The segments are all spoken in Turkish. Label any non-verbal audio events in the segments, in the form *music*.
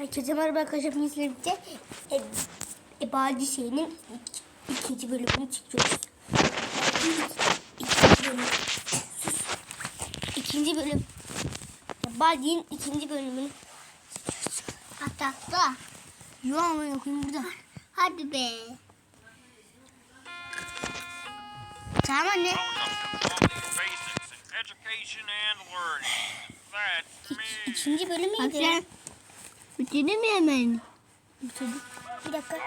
Herkese merhaba arkadaşlar. Bizle birlikte Ebadi Şey'nin ikinci bölümünü çekiyoruz. İkinci bölüm. İkinci bölüm. Ebadi'nin ikinci bölümünü Hatta da. Yuva ama yokum burada. Hadi be. Tamam anne. İkinci bölüm iyiydi. Bitirdin mi hemen? Bitirdim. Bir dakika.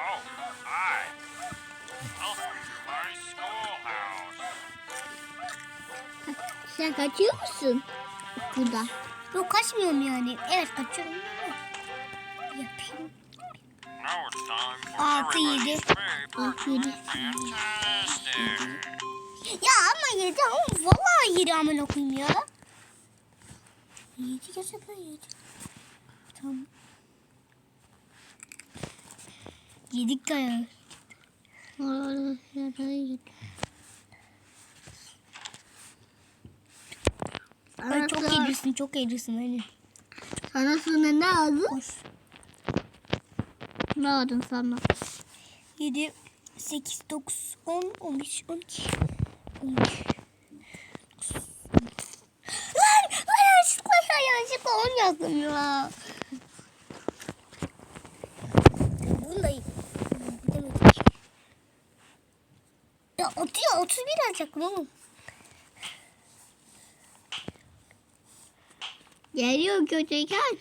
Sen kaçıyor musun? Burada. Yok kaçmıyorum yani. Evet kaçıyorum. Yapayım. 6 7 6 7 Ya ama 7 ama vallahi 7 aman okuyayım ya. 7 gerçekten 7. Tamam. Yedik de ya. Ay, çok eğrisin çok eğrisin hani. Sana sonra ne aldın? Koş. Ne aldın sana? 7, 8, 9, 10, 11, 12, 13. Lan! Lan yanlışlıkla yanlışlıkla 10 yazdım ya. Bunu da bilemedik. Ya 30, 31 alacaktım oğlum. Geliyor kötü kaç.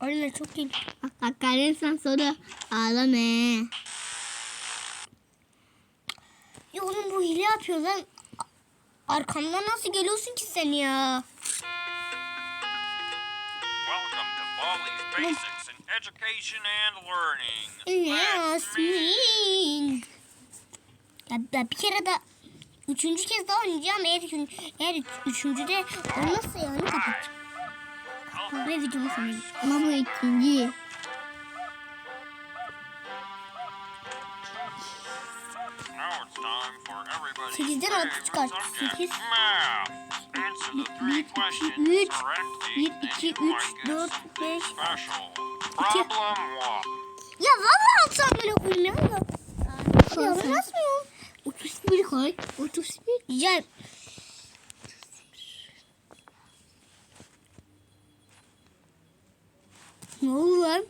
Aynen çok iyi. Bak hakaretsen sonra ağlama. Ya oğlum bu hile yapıyor lan. Arkamdan nasıl geliyorsun ki sen ya? Welcome to Baldi's Basics in education and learning. Yasmin. Ya, ya bir kere daha Üçüncü kez daha oynayacağım. Eğer, eğer üç, üçüncüde olmazsa yani kapatacağım. Ve videomu sonlayacağım. Ama bu ikinci. Sekizden altı çıkart. Sekiz. Bir, iki, üç. Bir, iki, üç, dört, beş. İki. Ya valla atsam böyle koyayım ya. Ya mı? 31 koy. 31. Ya ne oldu lan?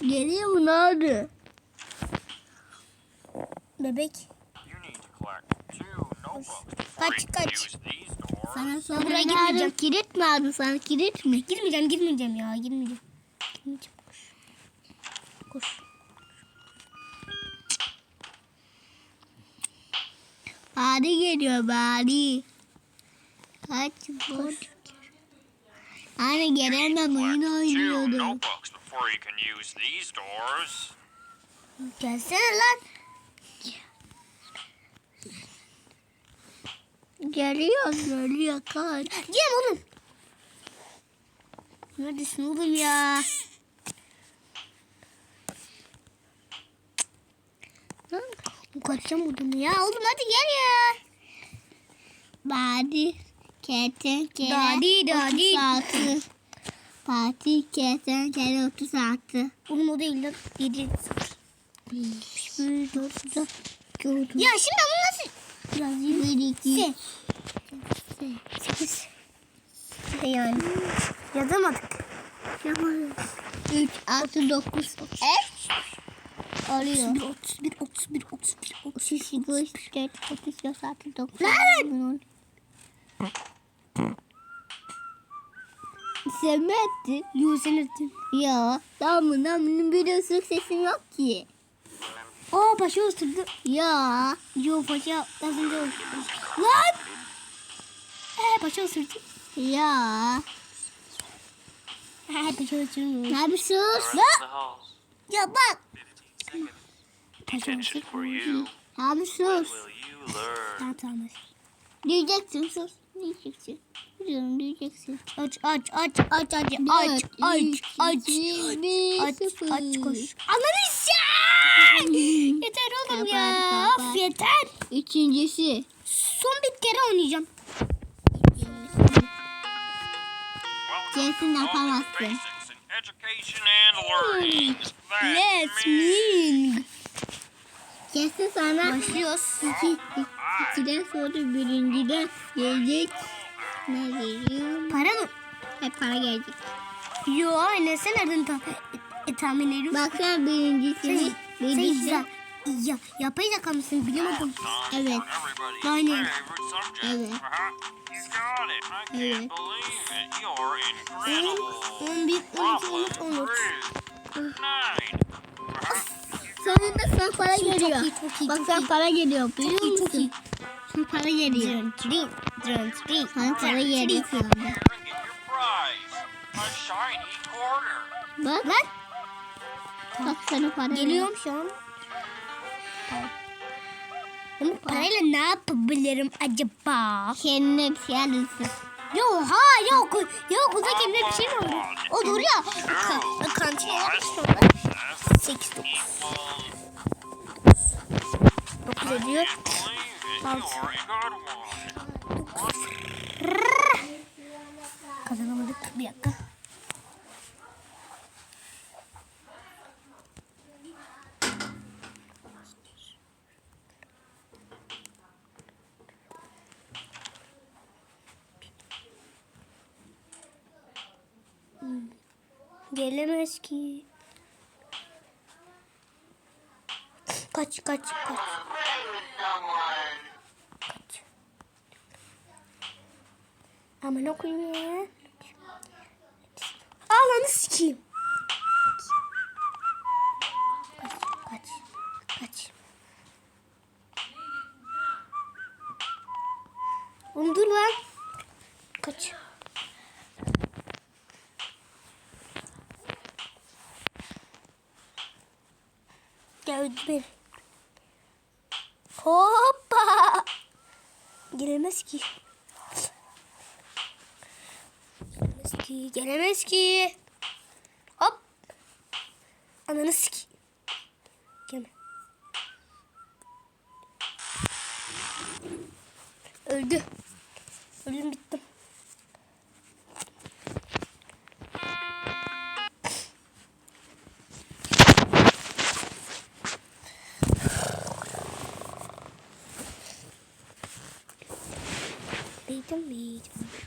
Geliyor mu ne oldu? Bebek. Kaç, kaç. Sana sonra Buraya aldın? Kilit mi aldın sana kilit mi? Girmeyeceğim, girmeyeceğim ya, girmeyeceğim. Girmeyeceğim. Koş. Bari geliyor bari. Kaç boş. Anne gelemem oyun oynuyordum. Gelsene lan. Geliyor geliyor kaç. Gel oğlum. Neredesin oğlum ya? Yapacağım odunu ya. Oğlum hadi gel ya. Badi kertenkele dadi, dadi. 36. Fatih kertenkele 36. Oğlum o değil lan. 7. Ya şimdi ama nasıl? Biraz yürüyecek. 8. Yani yazamadık. Yazamadık. 3, 6, 9. Evet. Oluyor. 31, 31, 31, 31, 31. 32, 34, 35, 36, 9. Lan! Sen mi ettin? Yo sen ettin. Ya. Damın damının bir ıslık sesim yok ki. Aa paşa ısırdı. Ya. Yo paşa az önce ısırdı. Lan! Ee paşa ısırdı. Ya. Ee paşa ısırdı. Ne halls. Ya bak. 15 seconds. Paşa Attention for you. Bir sus. Will you learn? Tamam tamam. Diyeceksin sus. Diyeceksin. Biliyorum diyeceksin. Aç aç aç aç aç aç aç aç aç aç aç koş. Ananı! *laughs* Yeter oğlum ya. Of yeter. Üçüncüsü. Son bir kere oynayacağım. Baldi's yapamazsın. Let's ming. Kesin sana Başlıyoruz. iki, ikiden sonra birinciden gelecek. Ne geliyor? Para mı? Hep para gelecek. Yo anne sen nereden ta e, tahmin ediyorsun? Baksana birincisini. Sen, sen Birincisi. ya, ya, yapay zeka mısın bilemedim. time Evet. Aynen. Evet. Evet. believe it. You're incredible. 11, 12, 13, Problem 14. Sonunda sana para Çok geliyor. iyi, çok iyi, Bak çok sana iyi. para geliyor. Biliyor iyi, çok iyi. musun? Sana para geliyor. Drın, drın, drın, drın. Sana para geliyor. Bak. Lan Bak sana para geliyorum şu an. Ben parayla ne yapabilirim acaba? Kendine bir şey alırsın. Ya ha ya okul ya okulda kendine bir şey mi oldu? O doğru ya. Kan, kantin olabilir sonra. 8 9 ediyor. Altı. Kazanamadık bir dakika. Hmm. Gelemez ki. Kaç kaç kaç. Kaç. Aman okuyun ya. Ağlanı sikeyim. Kaç, kaç, kaç. Oğlum dur lan. Kaç. Geldi beni. Hoppa. Gelemez ki. Gelemez ki. Gelemez ki. Hop. Ananı sik. Gelme. Öldü. Öldüm bittim. говорить.